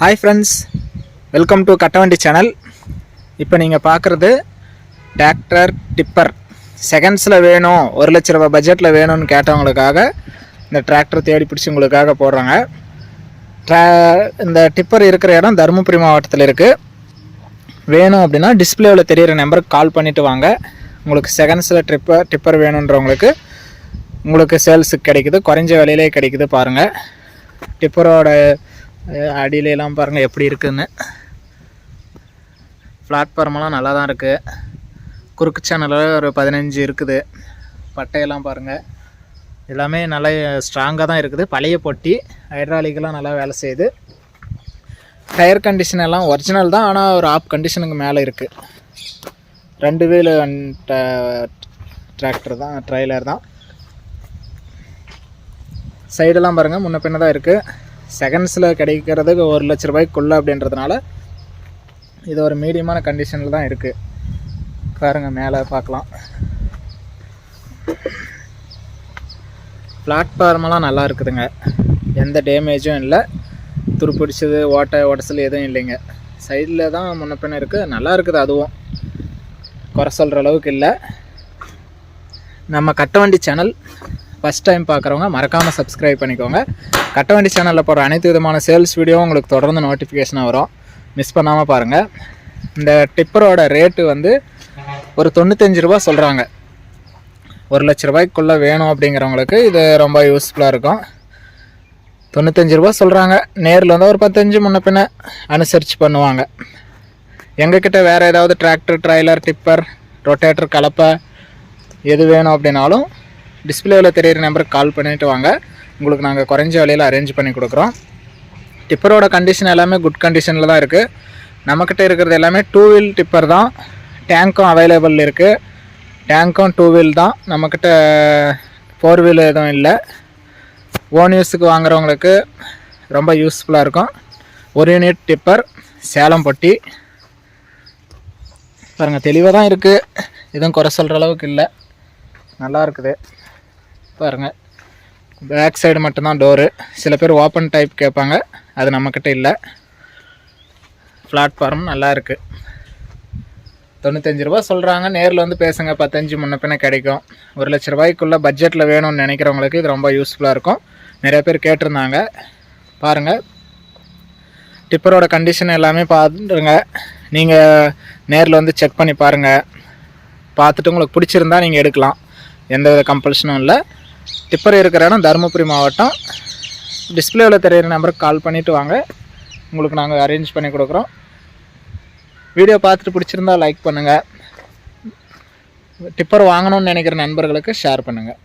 Hi friends welcome to Kattavandi channel இப்போ நீங்கள் பார்க்குறது டிராக்டர் டிப்பர் செகண்ட்ஸில் வேணும் ஒரு லட்ச ரூபாய் பட்ஜெட்டில் வேணும்னு கேட்டவங்களுக்காக இந்த டிராக்டர் தேடி பிடிச்சி உங்களுக்காக போடுறாங்க. ட்ரா இந்த டிப்பர் இருக்கிற இடம் தருமபுரி மாவட்டத்தில் இருக்குது வேணும் அப்படின்னா டிஸ்பிளேவில் தெரியிற நம்பருக்கு கால் பண்ணிவிட்டு வாங்க. உங்களுக்கு செகண்ட்ஸில் ட்ரிப்பர் டிப்பர் வேணுன்றவங்களுக்கு உங்களுக்கு சேல்ஸுக்கு கிடைக்குது குறைஞ்ச விலையிலே கிடைக்குது பாருங்கள் டிப்பரோட அடியிலலாம் பாருங்கள் எப்படி இருக்குதுன்னு பிளாட்ஃபார்மெல்லாம் நல்லா தான் இருக்குது குறுக்கு சேனலில் ஒரு பதினஞ்சு இருக்குது. பட்டையெல்லாம் பாருங்கள் எல்லாமே நல்லா ஸ்ட்ராங்காக தான் இருக்குது. பழைய பொட்டி ஹைட்ராலிக்கெல்லாம் நல்லா வேலை செய்யுது. டயர் கண்டிஷன் எல்லாம் ஒரிஜினல் தான் ஆனால் ஒரு ஆப் கண்டிஷனுக்கு மேலே இருக்குது ரெண்டு வீல் டிராக்டர் uh, தான் ட்ரைலர் தான். சைடெல்லாம் பாருங்கள் முன்ன பின்ன தான் இருக்குது செகண்ட்ஸில் கிடைக்கிறதுக்கு ஒரு லட்ச ரூபாய்க்குள்ளே அப்படின்றதுனால இது ஒரு மீடியமான கண்டிஷனில் தான் இருக்குது பாருங்க மேலே பார்க்கலாம். பிளாட்ஃபார்மெல்லாம் நல்லா இருக்குதுங்க. எந்த டேமேஜும் இல்லை. துருப்பிடிச்சது ஓட்டை உடசல் எதுவும் இல்லைங்க. சைடில் தான் முன்ன பின்ன இருக்குது நல்லா இருக்குது அதுவும். குறை சொல்கிற அளவுக்கு இல்லை. நம்ம கட்டவண்டி சேனல் ஃபஸ்ட் டைம் பார்க்குறவங்க மறக்காமல் சப்ஸ்கிரைப் பண்ணிக்கோங்க. கட்டவண்டி சேனலில் போகிற அனைத்து விதமான சேல்ஸ் வீடியோவும் உங்களுக்கு தொடர்ந்து நோட்டிஃபிகேஷனாக வரும். மிஸ் பண்ணாமல் பாருங்கள் இந்த டிப்பரோட ரேட்டு வந்து ஒரு தொண்ணூத்தஞ்சு ரூபா சொல்கிறாங்க ஒரு லட்ச ரூபாய்க்குள்ளே வேணும் அப்படிங்கிறவங்களுக்கு இது ரொம்ப யூஸ்ஃபுல்லாக இருக்கும். தொண்ணூத்தஞ்சு ரூபா சொல்கிறாங்க நேரில் வந்து ஒரு பத்தஞ்சு முன்ன பின்ன அனுசரித்து பண்ணுவாங்க. எங்கக்கிட்ட வேறு ஏதாவது டிராக்டர் ட்ரைலர் டிப்பர் ரொட்டேட்டர் கலப்பை எது வேணும் அப்படின்னாலும் டிஸ்பிளேவில் தெரியிற நம்பருக்கு கால் பண்ணிவிட்டு வாங்க. உங்களுக்கு நாங்கள் குறைஞ்ச விலையில் அரேஞ்ச் பண்ணி கொடுக்குறோம். டிப்பரோட கண்டிஷன் எல்லாமே குட் கண்டிஷனில் தான் இருக்குது நம்மக்கிட்ட இருக்கிறது எல்லாமே டூ வீல் டிப்பர் தான். டேங்க்கும் அவைலபிள் இருக்குது டேங்க்கும் டூ வீல் தான். நம்மக்கிட்ட ஃபோர் uh, வீல் எதுவும் இல்லை. ஓன் யூஸுக்கு வாங்குறவங்களுக்கு ரொம்ப யூஸ்ஃபுல்லாக இருக்கும். ஒரு யூனிட் டிப்பர் சேலம் பொட்டி. பாருங்கள் தெளிவாக தான் இருக்குது எதுவும் குறை சொல்கிற அளவுக்கு இல்லை. நல்லா இருக்குது. பாருங்கள் பேக் சைடு மட்டும்தான் டோரு சில பேர் ஓப்பன் டைப் கேட்பாங்க. அது நம்மக்கிட்ட இல்லை. பிளாட்ஃபார்ம் நல்லா இருக்குது தொண்ணூத்தஞ்சு ரூபா சொல்கிறாங்க நேரில் வந்து பேசுங்க. பத்தஞ்சு முன்ன பின்ன கிடைக்கும். ஒரு லட்ச ரூபாய்க்குள்ளே பட்ஜெட்டில் வேணும்னு நினைக்கிறவங்களுக்கு இது ரொம்ப யூஸ்ஃபுல்லாக இருக்கும். நிறைய பேர் கேட்டிருந்தாங்க. பாருங்கள் டிப்பரோட கண்டிஷன் எல்லாமே பார்த்துருங்க நீங்கள் நேரில் வந்து செக் பண்ணி பாருங்கள் பார்த்துட்டு உங்களுக்கு பிடிச்சிருந்தா நீங்கள் எடுக்கலாம். எந்த வித கம்பல்ஷனும் இல்லை. டிப்பர் இருக்கிற இடம் தருமபுரி மாவட்டம். டிஸ்பிளேவில் தெரியிற நம்பருக்கு கால் பண்ணிவிட்டு வாங்க. உங்களுக்கு நாங்கள் அரேஞ்ச் பண்ணி கொடுக்குறோம். வீடியோ பார்த்துட்டு பிடிச்சிருந்தா லைக் பண்ணுங்கள் டிப்பர் வாங்கணும்னு நினைக்கிற நண்பர்களுக்கு ஷேர் பண்ணுங்கள்